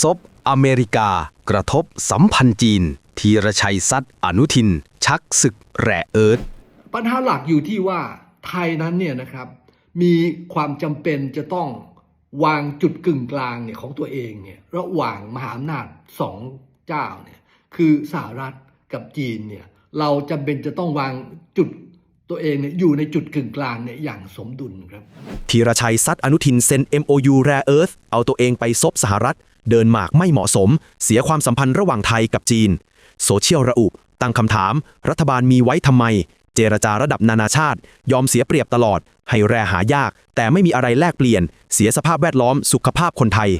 ซบอเมริกา กระทบสัมพันธ์จีน ธีรชัยซัดอนุทิน ชักศึกแร่เอิร์ธปัญหาหลักอยู่ที่ว่าไทยนั้นเนี่ยนะครับมีความจำเป็นจะต้องวางจุดกึ่งกลางเนี่ยของตัวเองเนี่ยระหว่างมหาอำนาจสองเจ้าเนี่ยคือสหรัฐกับจีนเนี่ยเราจำเป็นจะต้องวางจุดตัวเองเนี่ยอยู่ในจุดกึ่งกลางเนี่ยอย่างสมดุลครับธีรชัยซัดอนุทินเซ็น MOU Rare Earth เอาตัวเองไปซบสหรัฐ เดินหมากไม่เหมาะสม เสียความสัมพันธ์ระหว่างไทยกับจีน โซเชียลระอุ ตั้งคำถาม รัฐบาลมีไว้ทำไม เจรจาระดับนานาชาติ ยอมเสียเปรียบตลอด ให้แร่หายาก แต่ไม่มีอะไรแลกเปลี่ยน เสียสภาพแวดล้อมสุขภาพคนไทย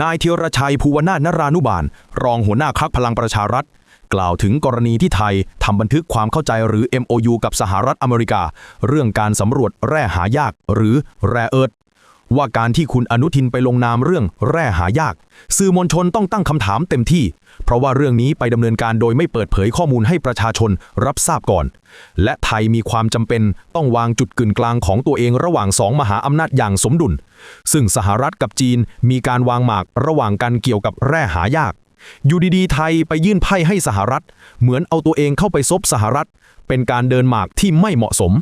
นายเทียรชัยภูวนาถนรานุบาล รองหัวหน้าพักพลังประชารัฐกล่าวถึงกรณีที่ไทยทำบันทึกความเข้าใจหรือ MOU กับสหรัฐอเมริกา เรื่องการสำรวจแร่หายาก หรือแร่เอิร์ธ ว่าการที่คุณอนุทินไปลงนามเรื่องแร่หายาก สื่อมวลชนต้องตั้งคำถามเต็มที่ เพราะว่าเรื่องนี้ไปดำเนินการโดยไม่เปิดเผยข้อมูลให้ประชาชนรับทราบก่อน และไทยมีความจำเป็นต้องวางจุดกึ่งกลางของตัวเองระหว่างสองมหาอำนาจอย่างสมดุล ซึ่งสหรัฐกับจีนมีการวางหมากระหว่างกันเกี่ยวกับแร่หายาก อยู่ดีๆ ไทยไปยื่นไพ่ให้สหรัฐ เหมือนเอาตัวเองเข้าไปซบสหรัฐ เป็นการเดินหมากที่ไม่เหมาะสม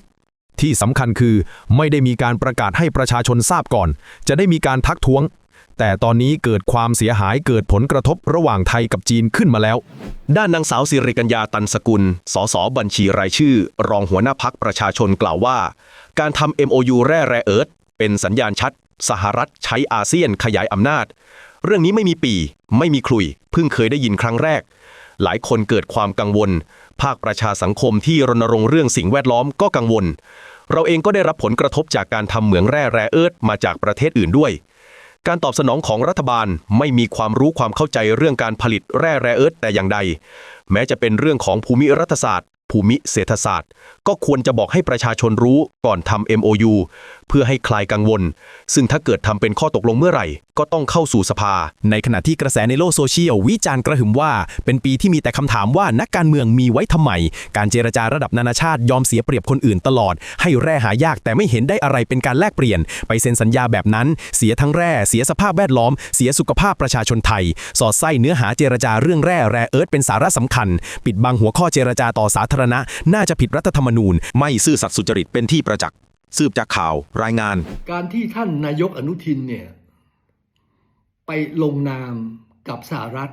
ที่สำคัญคือไม่ได้มีการประกาศให้ประชาชนทราบก่อน จะได้มีการทักท้วง แต่ตอนนี้เกิดความเสียหายเกิดผลกระทบระหว่างไทยกับจีนขึ้นมาแล้ว ด้านนางสาวสิริกัญญาตันสกุล สสบัญชีรายชื่อ รองหัวหน้าพักประชาชนกล่าวว่า การทำ MOU แร่แร่เอิร์ธเป็นสัญญาณชัด สหรัฐใช้อาเซียนขยายอำนาจ เรื่องนี้ไม่มีปี ไม่มีคลุย เพิ่งเคยได้ยินครั้งแรก หลายคนเกิดความกังวล ภาคประชาสังคมที่รณรงค์เรื่องสิ่งแวดล้อมก็กังวล เราเองก็ได้รับผลกระทบจากการทำเหมืองแร่แร่เอิร์ธมาจากประเทศอื่นด้วย การตอบสนองของรัฐบาลไม่มีความรู้ความเข้าใจเรื่องการผลิตแร่แร่เอิร์ธแต่อย่างใด แม้จะเป็นเรื่องของภูมิรัฐศาสตร์ ภูมิเศรษฐศาสตร์ ก็ควรจะบอกให้ประชาชนรู้ก่อนทำ MOU เพื่อให้คลายกังวล ซึ่งถ้าเกิดทำเป็นข้อตกลงเมื่อไหร่ ก็ต้องเข้าสู่สภา ในขณะที่กระแสในโลกโซเชียลวิจารณ์กระหึ่มว่า เป็นปีที่มีแต่คำถามว่านักการเมืองมีไว้ทำไม การเจรจาระดับนานาชาติยอมเสียเปรียบคนอื่นตลอด ให้แร่หายากแต่ไม่เห็นได้อะไรเป็นการแลกเปลี่ยน ไปเซ็นสัญญาแบบนั้น เสียทั้งแร่เสียสภาพแวดล้อม เสียสุขภาพประชาชนไทย สอดไส้เนื้อหาเจรจาเรื่องแร่แร่เอิร์ธเป็นสาระสำคัญ ปิดบังหัวข้อเจรจาต่อสาธารณะ น่าจะผิดรัฐธรรมนูญ ไม่ซื่อสัตย์สุจริตเป็นที่ประจักษ์สืบจากข่าวรายงาน การที่ท่านนายกอนุทินเนี่ย ไปลงนามกับสหรัฐ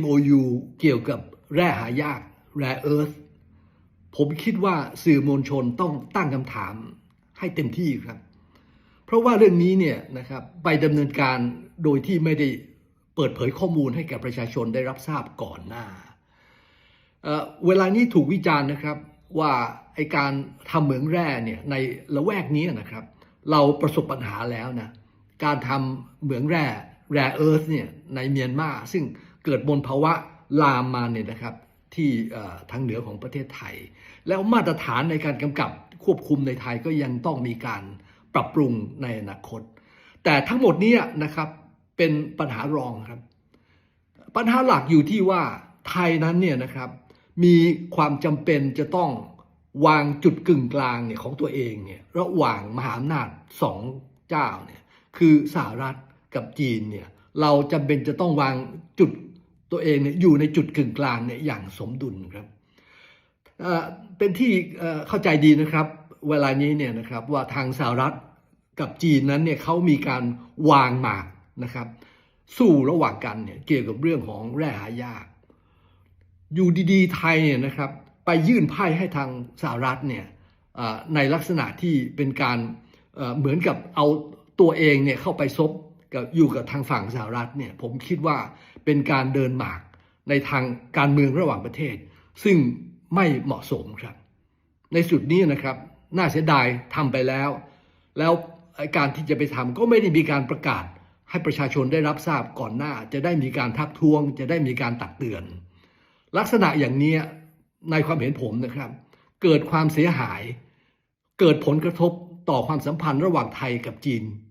MOU เกี่ยวกับแร่หายาก Rare Earth ผมคิดว่าสื่อมวลชนต้องตั้งคำถามให้เต็มที่ครับ เพราะว่าเรื่องนี้เนี่ยนะครับไปดำเนินการโดยที่ไม่ได้เปิดเผยข้อมูลให้แก่ประชาชนได้รับทราบก่อนหน้าเเวลานี้ถูกวิจารณ์นะครับว่าไอการทำเหมืองแร่เนี่ยในละแวกนี้นะครับ เราประสบปัญหาแล้วนะการทำเหมืองแร่ แร่เอิร์ธเนี่ยในเมียนมาซึ่งเกิดมลภาวะลามมาเนี่ยนะครับที่ทางเหนือของประเทศไทย แล้วมาตรฐานในการกำกับควบคุมในไทยก็ยังต้องมีการปรับปรุงในอนาคต แต่ทั้งหมดนี้นะครับเป็นปัญหารองครับ ปัญหาหลักอยู่ที่ว่าไทยนั้นเนี่ยนะครับมีความจำเป็นจะต้องวางจุดกึ่งกลางเนี่ยของตัวเองเนี่ยระหว่างมหาอำนาจสองเจ้าเนี่ยคือสหรัฐ กับจีนเนี่ยเราจำเป็นจะต้องวางจุดตัวเองเนี่ยอยู่ในจุดกึ่งกลางเนี่ยอย่างสมดุลครับเป็นที่เข้าใจดีนะครับ เวลานี้เนี่ยนะครับว่าทางสหรัฐกับจีนนั้นเนี่ยเขามีการวางหมากนะครับ สู้ระหว่างกันเนี่ยเกี่ยวกับเรื่องของแร่หายากอยู่ดีๆไทยเนี่ยนะครับไปยื่นไพ่ให้ทางสหรัฐเนี่ยในลักษณะที่เป็นการเหมือนกับเอาตัวเองเนี่ยเข้าไปซบ กับอยู่กับทางฝั่งสหรัฐเนี่ยผมคิดว่าเป็นการเดินหมากในทางการเมืองระหว่างประเทศ ซึ่งไม่เหมาะสมครับ ในสุดนี้นะครับ น่าเสียดายทำไปแล้ว แล้วการที่จะไปทำก็ไม่ได้มีการประกาศให้ประชาชนได้รับทราบก่อนหน้า จะได้มีการทักท้วง จะได้มีการตักเตือน ลักษณะอย่างนี้ในความเห็นผมนะครับ เกิดความเสียหาย เกิดผลกระทบต่อความสัมพันธ์ระหว่างไทยกับจีน